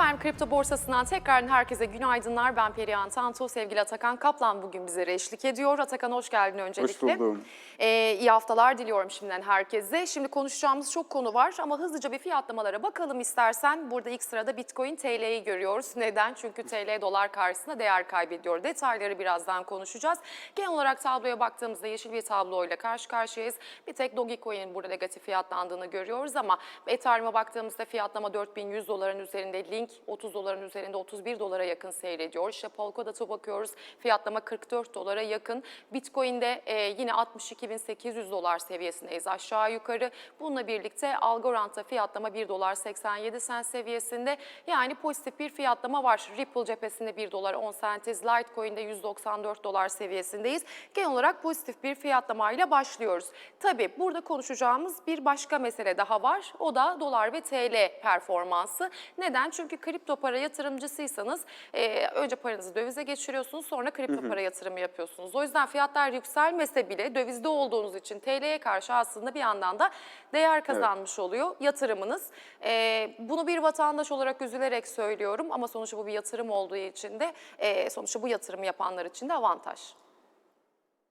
Efendim kripto borsasından tekrardan herkese günaydınlar. Ben Perihan Tantu, sevgili Atakan Kaplan bugün bizlere eşlik ediyor. Atakan hoş geldin öncelikle. Hoş buldum. Ee, iyi haftalar diliyorum şimdiden herkese. Şimdi konuşacağımız çok konu var ama hızlıca bir fiyatlamalara bakalım istersen. Burada ilk sırada Bitcoin TL'yi görüyoruz. Neden? Çünkü TL dolar karşısında değer kaybediyor. Detayları birazdan konuşacağız. Genel olarak tabloya baktığımızda yeşil bir tabloyla karşı karşıyayız. Bir tek Dogecoin'in burada negatif fiyatlandığını görüyoruz ama Ethereum'a baktığımızda fiyatlama 4100 doların üzerinde, Link 30 doların üzerinde 31 dolara yakın seyrediyor. İşte Polkadot'a bakıyoruz fiyatlama 44 dolara yakın. Bitcoin'de e, yine 62.800 dolar seviyesindeyiz aşağı yukarı. Bununla birlikte Algorand'da fiyatlama 1 dolar 87 sen seviyesinde. Yani pozitif bir fiyatlama var. Ripple cephesinde 1 dolar 10 sentiz, Litecoin'de 194 dolar seviyesindeyiz. Genel olarak pozitif bir fiyatlamayla başlıyoruz. Tabii burada konuşacağımız bir başka mesele daha var. O da dolar ve TL performansı. Neden? Çünkü kripto para yatırımcısıysanız e, önce paranızı dövize geçiriyorsunuz sonra kripto para yatırımı yapıyorsunuz. O yüzden fiyatlar yükselmese bile dövizde olduğunuz için TL'ye karşı aslında bir yandan da değer kazanmış oluyor yatırımınız. E, bunu bir vatandaş olarak üzülerek söylüyorum ama sonuçta bu bir yatırım olduğu için de e, sonuçta bu yatırımı yapanlar için de avantaj.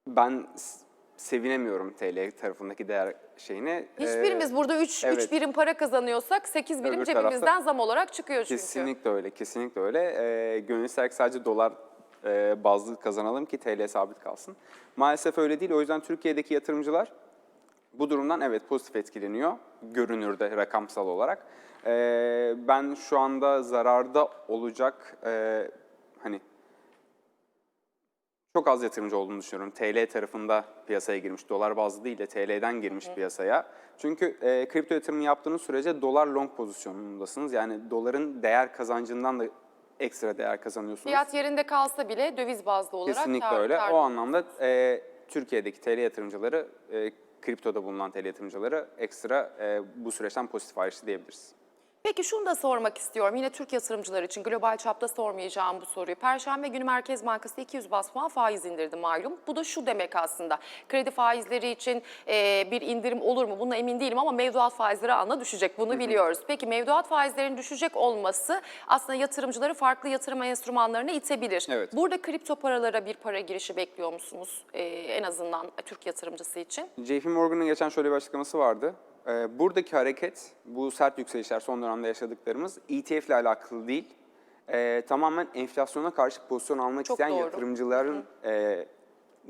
Ben sevinemiyorum TL tarafındaki değer şeyine. Hiçbirimiz Ee, burada 3 evet. birim para kazanıyorsak 8 birim Öbür cebimizden tarafta- zam olarak çıkıyor çünkü. Kesinlikle öyle, kesinlikle öyle. Ee, gönül ister sadece dolar e, bazlı kazanalım ki TL sabit kalsın. Maalesef öyle değil. O yüzden Türkiye'deki yatırımcılar bu durumdan evet pozitif etkileniyor. Görünürde rakamsal olarak. Ee, ben şu anda zararda olacak e, hani çok az yatırımcı olduğunu düşünüyorum. TL tarafında piyasaya girmiş, dolar bazlı değil de TL'den girmiş piyasaya. Çünkü e, kripto yatırımı yaptığınız sürece dolar long pozisyonundasınız. Yani doların değer kazancından da ekstra değer kazanıyorsunuz. Fiyat yerinde kalsa bile döviz bazlı olarak Kesinlikle kar- öyle. kar- O anlamda e, Türkiye'deki TL yatırımcıları, e, kriptoda bulunan TL yatırımcıları ekstra e, bu süreçten pozitif ayrıştı diyebiliriz. Peki şunu da sormak istiyorum. Yine Türk yatırımcılar için global çapta sormayacağım bu soruyu. Perşembe günü Merkez Bankası 200 bas puan faiz indirdi malum. Bu da şu demek aslında. Kredi faizleri için e, bir indirim olur mu? Buna emin değilim ama mevduat faizleri anla düşecek. Bunu biliyoruz. Peki mevduat faizlerinin düşecek olması aslında yatırımcıları farklı yatırım enstrümanlarına itebilir. Evet. Burada kripto paralara bir para girişi bekliyor musunuz? E, en azından Türk yatırımcısı için. JP Morgan'ın geçen şöyle bir açıklaması vardı. Ee, buradaki hareket, bu sert yükselişler son dönemde yaşadıklarımız ETF ile alakalı değil. Ee, tamamen enflasyona karşı pozisyon almak Çok isteyen doğru. yatırımcıların e,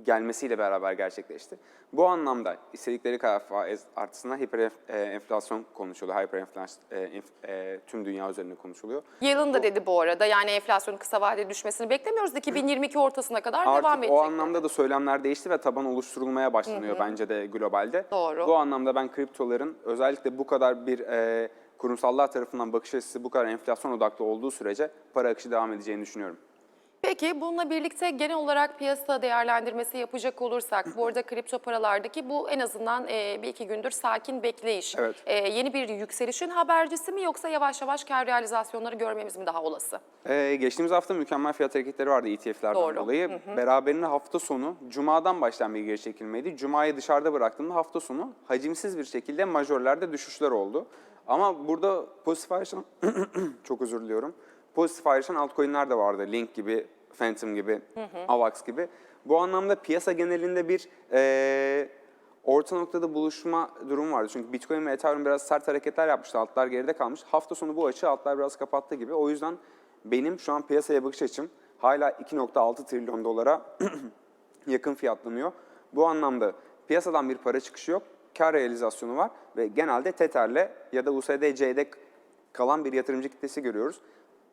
gelmesiyle beraber gerçekleşti. Bu anlamda istedikleri kadar faiz artısına hiper enf- e, enflasyon konuşuluyor. Hyper enflasyon e, e, tüm dünya üzerinde konuşuluyor. Yılın da dedi bu arada yani enflasyonun kısa vadede düşmesini beklemiyoruz. 2022 ortasına kadar devam Artık edecek. o anlamda da söylemler değişti ve taban oluşturulmaya başlanıyor bence de globalde. Doğru. Bu anlamda ben kriptoların özellikle bu kadar bir e, kurumsallar tarafından bakış açısı bu kadar enflasyon odaklı olduğu sürece para akışı devam edeceğini düşünüyorum. Peki bununla birlikte genel olarak piyasa değerlendirmesi yapacak olursak bu arada kripto paralardaki bu en azından e, bir iki gündür sakin bekleyiş. Evet. E, yeni bir yükselişin habercisi mi yoksa yavaş yavaş kar realizasyonları görmemiz mi daha olası? Ee, geçtiğimiz hafta mükemmel fiyat hareketleri vardı ETF'lerden Doğru. dolayı. Beraberinde hafta sonu, Cuma'dan başlayan bir geri çekilmeydi. Cuma'yı dışarıda bıraktığımda hafta sonu hacimsiz bir şekilde majörlerde düşüşler oldu. Ama burada pozitif ayrışan, çok özür diliyorum, pozitif ayrışan altcoin'ler de vardı. Link gibi, Phantom gibi, Avax gibi. Bu anlamda piyasa genelinde bir eee, orta noktada buluşma durumu vardı. Çünkü Bitcoin ve Ethereum biraz sert hareketler yapmıştı. Altlar geride kalmış. Hafta sonu bu açı altlar biraz kapattı gibi. O yüzden benim şu an piyasaya bakış açım hala 2.6 trilyon dolara yakın fiyatlanıyor. Bu anlamda piyasadan bir para çıkışı yok. Kar realizasyonu var ve genelde Tether'le ya da USDC'de kalan bir yatırımcı kitlesi görüyoruz.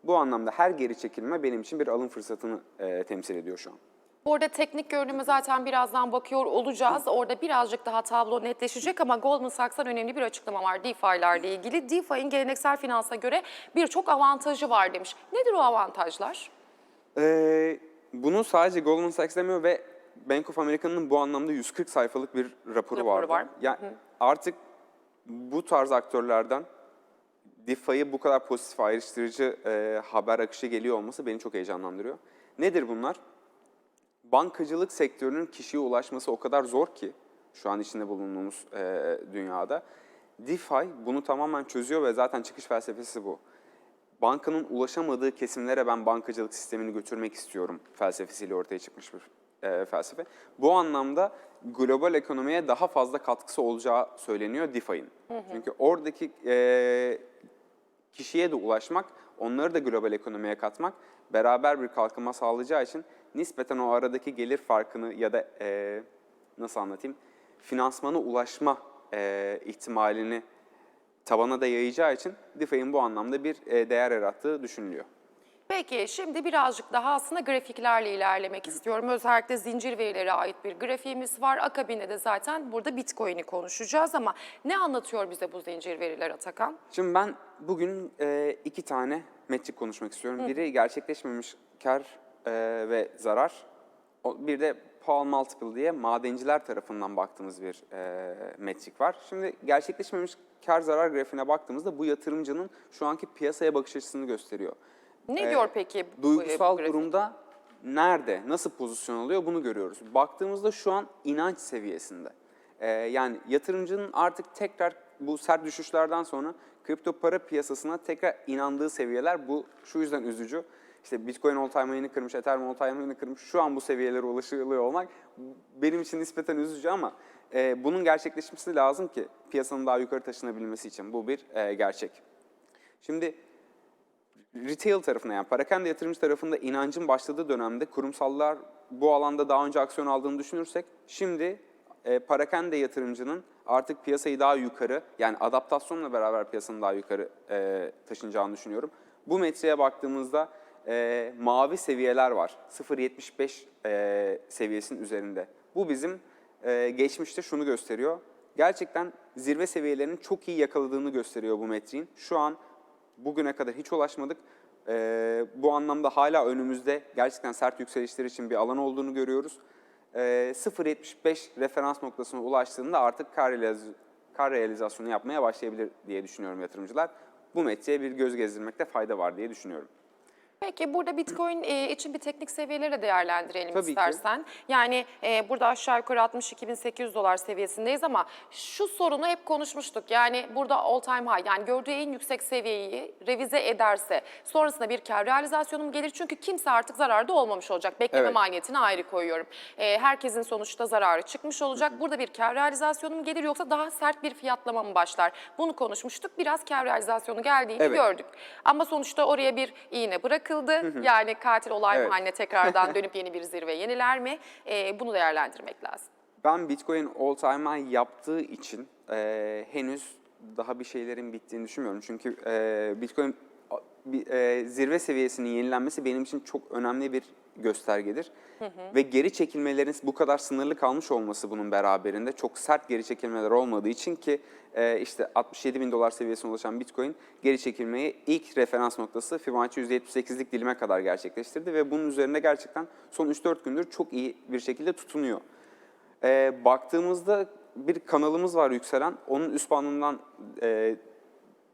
Bu anlamda her geri çekilme benim için bir alım fırsatını e, temsil ediyor şu an. Bu arada teknik görünüme zaten birazdan bakıyor olacağız. Orada birazcık daha tablo netleşecek ama Goldman Sachs'tan önemli bir açıklama var DeFi'lerle ilgili. DeFi'nin geleneksel finansa göre birçok avantajı var demiş. Nedir o avantajlar? Ee, bunu sadece Goldman Sachs demiyor ve Bank of America'nın bu anlamda 140 sayfalık bir raporu, Raporu vardı. var. Ya artık bu tarz aktörlerden DeFi'yi bu kadar pozitif ayrıştırıcı e, haber akışı geliyor olması beni çok heyecanlandırıyor. Nedir bunlar? Bankacılık sektörünün kişiye ulaşması o kadar zor ki şu an içinde bulunduğumuz e, dünyada. DeFi bunu tamamen çözüyor ve zaten çıkış felsefesi bu. bankanın ulaşamadığı kesimlere ben bankacılık sistemini götürmek istiyorum felsefesiyle ortaya çıkmış bir e, felsefe. Bu anlamda global ekonomiye daha fazla katkısı olacağı söyleniyor DeFi'nin. Çünkü oradaki e, kişiye de ulaşmak, onları da global ekonomiye katmak, beraber bir kalkınma sağlayacağı için nispeten o aradaki gelir farkını ya da e, nasıl anlatayım, finansmana ulaşma e, ihtimalini tabana da yayacağı için DeFi'nin bu anlamda bir değer yarattığı düşünülüyor. Peki şimdi birazcık daha aslında grafiklerle ilerlemek istiyorum. Özellikle zincir verilere ait bir grafiğimiz var. Akabinde de zaten burada Bitcoin'i konuşacağız ama ne anlatıyor bize bu zincir veriler Atakan? Şimdi ben bugün e, iki tane metrik konuşmak istiyorum. Biri gerçekleşmemiş kar e, ve zarar. O- Bir de Paul Multiple diye madenciler tarafından baktığımız bir e, metrik var. Şimdi gerçekleşmemiş kar zarar grafiğine baktığımızda bu yatırımcının şu anki piyasaya bakış açısını gösteriyor. Ne Ee, diyor peki bu, Duygusal bu grafik? durumda nerede, nasıl pozisyon alıyor bunu görüyoruz. Baktığımızda şu an inanç seviyesinde. Ee, yani yatırımcının artık tekrar bu sert düşüşlerden sonra kripto para piyasasına tekrar inandığı seviyeler bu şu yüzden üzücü. İşte Bitcoin all time high'ini kırmış, Ethereum all time high'ini kırmış. Şu an bu seviyelere ulaşılıyor olmak benim için nispeten üzücü ama e, bunun gerçekleşmesi lazım ki piyasanın daha yukarı taşınabilmesi için. Bu bir e, gerçek. Şimdi retail tarafına yani parakende yatırımcı tarafında inancın başladığı dönemde kurumsallar bu alanda daha önce aksiyon aldığını düşünürsek şimdi e, parakende yatırımcının artık piyasayı daha yukarı yani adaptasyonla beraber piyasanın daha yukarı e, taşınacağını düşünüyorum. Bu metreye baktığımızda e, mavi seviyeler var. 0.75 e, seviyesinin üzerinde. Bu bizim e, geçmişte şunu gösteriyor. Gerçekten zirve seviyelerinin çok iyi yakaladığını gösteriyor bu metriğin. Şu an Bugüne kadar hiç ulaşmadık. Ee, bu anlamda hala önümüzde gerçekten sert yükselişler için bir alan olduğunu görüyoruz. Ee, 0.75 referans noktasına ulaştığında artık kar, realiz- kar realizasyonu yapmaya başlayabilir diye düşünüyorum yatırımcılar. Bu metriğe bir göz gezdirmekte fayda var diye düşünüyorum. Peki burada Bitcoin e, için bir teknik seviyeleri de değerlendirelim Tabii ki. istersen. Yani e, burada aşağı yukarı 62.800 dolar seviyesindeyiz ama şu sorunu hep konuşmuştuk. Yani burada all time high yani gördüğü en yüksek seviyeyi revize ederse sonrasında bir kar realizasyonu mu gelir? Çünkü kimse artık zararda olmamış olacak. Bekleme Evet. maliyetini ayrı koyuyorum. E, herkesin sonuçta zararı çıkmış olacak. Burada bir kar realizasyonu mu gelir yoksa daha sert bir fiyatlama mı başlar? Bunu konuşmuştuk. Biraz kar realizasyonu geldiğini Evet. gördük. Ama sonuçta oraya bir iğne bırakıldı. Yani katil olay Evet. haline tekrardan dönüp yeni bir zirve yeniler mi? Ee, bunu değerlendirmek lazım. Ben Bitcoin all time high yaptığı için e, henüz daha bir şeylerin bittiğini düşünmüyorum. Çünkü e, Bitcoin bir, e, zirve seviyesinin yenilenmesi benim için çok önemli bir göstergedir. Ve geri çekilmelerin bu kadar sınırlı kalmış olması bunun beraberinde çok sert geri çekilmeler olmadığı için ki e, işte 67 bin dolar seviyesine ulaşan Bitcoin geri çekilmeyi ilk referans noktası Fibonacci %78'lik dilime kadar gerçekleştirdi ve bunun üzerinde gerçekten son 3-4 gündür çok iyi bir şekilde tutunuyor. Ee, baktığımızda bir kanalımız var yükselen. Onun üst bandından e,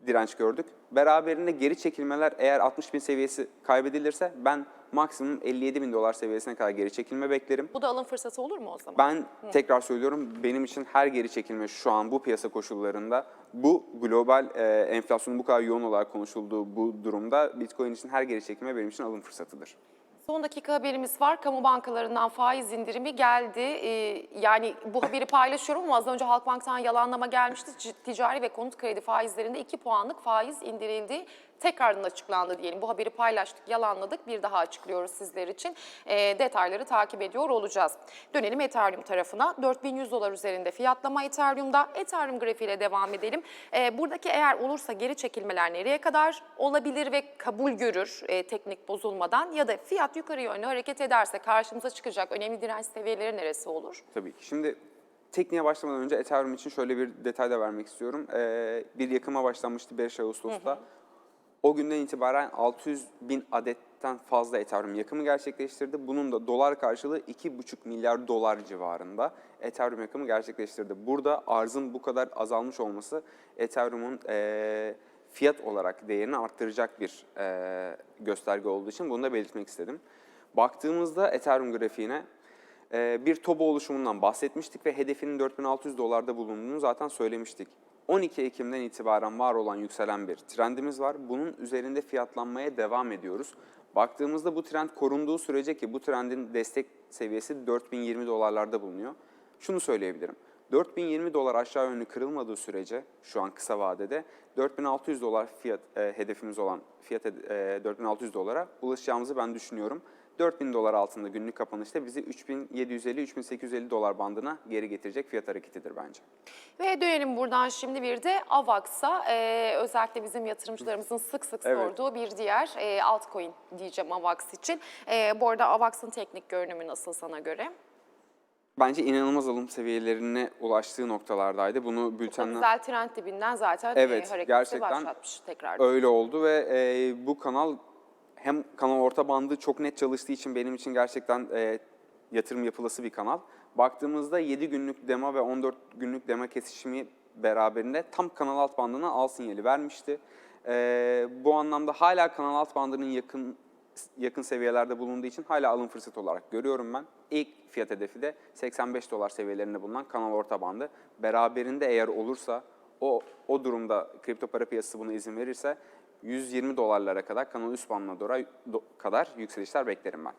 direnç gördük. Beraberinde geri çekilmeler eğer 60 bin seviyesi kaybedilirse ben maksimum 57 bin dolar seviyesine kadar geri çekilme beklerim. Bu da alım fırsatı olur mu o zaman? Ben tekrar söylüyorum benim için her geri çekilme şu an bu piyasa koşullarında bu global e, enflasyonun bu kadar yoğun olarak konuşulduğu bu durumda Bitcoin için her geri çekilme benim için alım fırsatıdır. Son dakika haberimiz var. Kamu bankalarından faiz indirimi geldi. Ee, yani bu haberi paylaşıyorum ama az önce Halkbank'tan yalanlama gelmişti. Ticari ve konut kredi faizlerinde 2 puanlık faiz indirildi. Tekrardan açıklandı diyelim. Bu haberi paylaştık, yalanladık. Bir daha açıklıyoruz sizler için. Ee, detayları takip ediyor olacağız. Dönelim Ethereum tarafına. 4100 dolar üzerinde fiyatlama Ethereum'da. Ethereum grafiğiyle devam edelim. Ee, buradaki eğer olursa geri çekilmeler nereye kadar olabilir ve kabul görür e, teknik bozulmadan ya da fiyat yukarı yönlü hareket ederse karşımıza çıkacak önemli direnç seviyeleri neresi olur? Tabii ki. Şimdi tekniğe başlamadan önce Ethereum için şöyle bir detay da vermek istiyorum. Ee, bir yakıma başlanmıştı 5 Ağustos'ta. O günden itibaren 600 bin adetten fazla Ethereum yakımı gerçekleştirdi. Bunun da dolar karşılığı 2,5 milyar dolar civarında Ethereum yakımı gerçekleştirdi. Burada arzın bu kadar azalmış olması Ethereum'un eee, fiyat olarak değerini arttıracak bir eee, gösterge olduğu için bunu da belirtmek istedim. Baktığımızda Ethereum grafiğine e, bir TOBA oluşumundan bahsetmiştik ve hedefinin 4600 dolarda bulunduğunu zaten söylemiştik. 12 Ekim'den itibaren var olan yükselen bir trendimiz var. Bunun üzerinde fiyatlanmaya devam ediyoruz. Baktığımızda bu trend korunduğu sürece ki bu trendin destek seviyesi 4020 dolarlarda bulunuyor. Şunu söyleyebilirim. 4020 dolar aşağı yönlü kırılmadığı sürece şu an kısa vadede 4600 dolar fiyat e, hedefimiz olan fiyat e, 4600 dolara ulaşacağımızı ben düşünüyorum. 4000 dolar altında günlük kapanışta bizi 3750-3850 dolar bandına geri getirecek fiyat hareketidir bence. Ve dönelim buradan şimdi bir de AVAX'a. Ee, özellikle bizim yatırımcılarımızın sık sık Evet. sorduğu bir diğer e, altcoin diyeceğim AVAX için. Ee, bu arada AVAX'ın teknik görünümü nasıl sana göre? Bence inanılmaz alım seviyelerine ulaştığı noktalardaydı. Bunu Çok bültenden güzel trend dibinden zaten Evet, e, hareketi gerçekten başlatmış tekrar. öyle oldu ve e, bu kanal hem kanal orta bandı çok net çalıştığı için benim için gerçekten e, yatırım yapılası bir kanal. Baktığımızda 7 günlük dema ve 14 günlük dema kesişimi beraberinde tam kanal alt bandına al sinyali vermişti. E, bu anlamda hala kanal alt bandının yakın yakın seviyelerde bulunduğu için hala alım fırsatı olarak görüyorum ben. İlk fiyat hedefi de 85 dolar seviyelerinde bulunan kanal orta bandı. Beraberinde eğer olursa o o durumda kripto para piyasası buna izin verirse 120 dolarlara kadar kanal üst bandına doğru do- kadar yükselişler beklerim ben.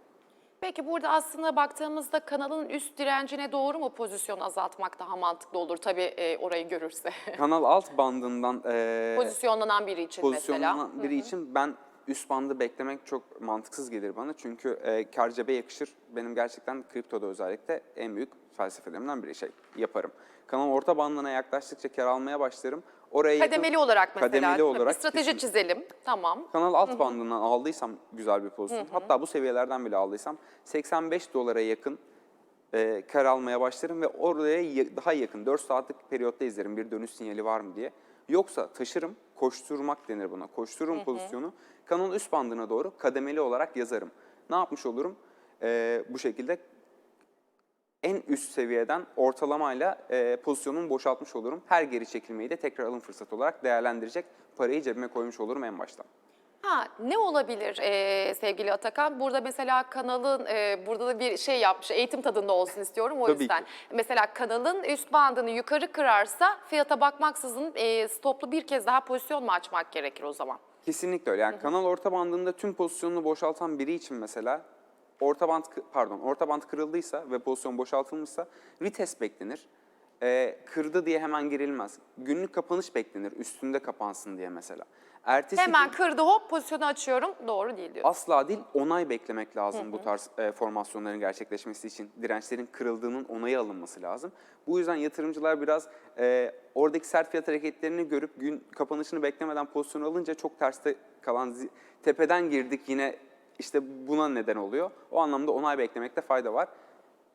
Peki burada aslında baktığımızda kanalın üst direncine doğru mu pozisyon azaltmak daha mantıklı olur? Tabii e, orayı görürse. Kanal alt bandından e, Pozisyonlanan biri için pozisyonlanan mesela. biri için ben üst bandı beklemek çok mantıksız gelir bana. Çünkü e, kar cebe yakışır. Benim gerçekten kriptoda özellikle en büyük felsefelerimden biri şey yaparım. Kanal orta bandına yaklaştıkça kar almaya başlarım. Oraya yakın- Kademeli olarak mesela. Kademeli olarak Bir strateji kesin- çizelim. Tamam. Kanal alt bandından aldıysam güzel bir pozisyon. Hatta bu seviyelerden bile aldıysam 85 dolara yakın e, kar almaya başlarım ve oraya ya- daha yakın 4 saatlik periyotta izlerim bir dönüş sinyali var mı diye. Yoksa taşırım, koşturmak denir buna. Koştururum pozisyonu. Kanal üst bandına doğru kademeli olarak yazarım. Ne yapmış olurum? E, bu şekilde en üst seviyeden ortalamayla e, pozisyonumu boşaltmış olurum. Her geri çekilmeyi de tekrar alım fırsatı olarak değerlendirecek parayı cebime koymuş olurum en baştan. Ha ne olabilir e, sevgili Atakan? Burada mesela kanalın e, burada da bir şey yapmış. Eğitim tadında olsun istiyorum o Tabii yüzden. ki. Mesela kanalın üst bandını yukarı kırarsa fiyata bakmaksızın e, stoplu bir kez daha pozisyon mu açmak gerekir o zaman? Kesinlikle öyle. Yani kanal orta bandında tüm pozisyonunu boşaltan biri için mesela orta band pardon orta band kırıldıysa ve pozisyon boşaltılmışsa retest beklenir. Ee, kırdı diye hemen girilmez. Günlük kapanış beklenir üstünde kapansın diye mesela. Ertesi Hemen gün kırdı hop pozisyonu açıyorum. Doğru değil diyor. asla değil onay beklemek lazım bu tarz e, formasyonların gerçekleşmesi için. Dirençlerin kırıldığının onayı alınması lazım. Bu yüzden yatırımcılar biraz e, oradaki sert fiyat hareketlerini görüp gün kapanışını beklemeden pozisyon alınca çok terste kalan tepeden girdik yine işte buna neden oluyor. O anlamda onay beklemekte fayda var.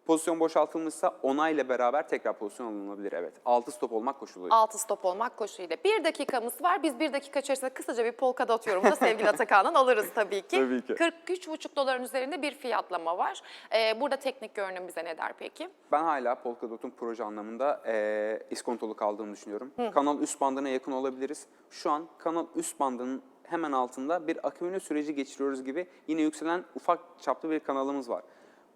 Pozisyon boşaltılmışsa onayla beraber tekrar pozisyon alınabilir evet. Altı stop olmak koşuluyla. Altı stop olmak koşuluyla. Bir dakikamız var. Biz bir dakika içerisinde kısaca bir polka dot yorumu da sevgili Atakan'dan alırız tabii ki. Tabii ki. 43,5 doların üzerinde bir fiyatlama var. Ee, burada teknik görünüm bize ne der peki? Ben hala Polkadot'un proje anlamında eee iskontolu kaldığını düşünüyorum. Kanal üst bandına yakın olabiliriz. Şu an kanal üst bandının hemen altında bir akümüle süreci geçiriyoruz gibi yine yükselen ufak çaplı bir kanalımız var.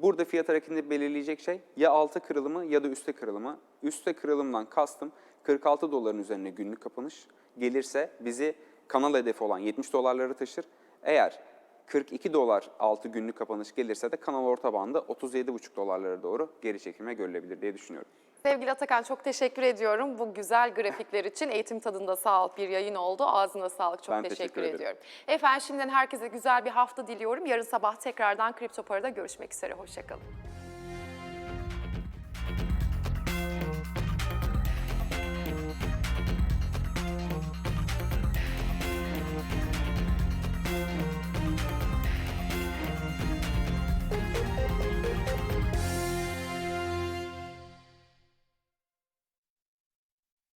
Burada fiyat hareketini belirleyecek şey ya altı kırılımı ya da üstte kırılımı. Üstte kırılımdan kastım 46 doların üzerine günlük kapanış gelirse bizi kanal hedefi olan 70 dolarları taşır. Eğer 42 dolar altı günlük kapanış gelirse de kanal orta bandı 37,5 dolarlara doğru geri çekilme görülebilir diye düşünüyorum. Sevgili Atakan çok teşekkür ediyorum. Bu güzel grafikler için eğitim tadında sağ ol bir yayın oldu. Ağzına sağlık. Çok Ben teşekkür, teşekkür ederim. ediyorum. Efendim şimdiden herkese güzel bir hafta diliyorum. Yarın sabah tekrardan Kripto Para'da görüşmek üzere. Hoşçakalın.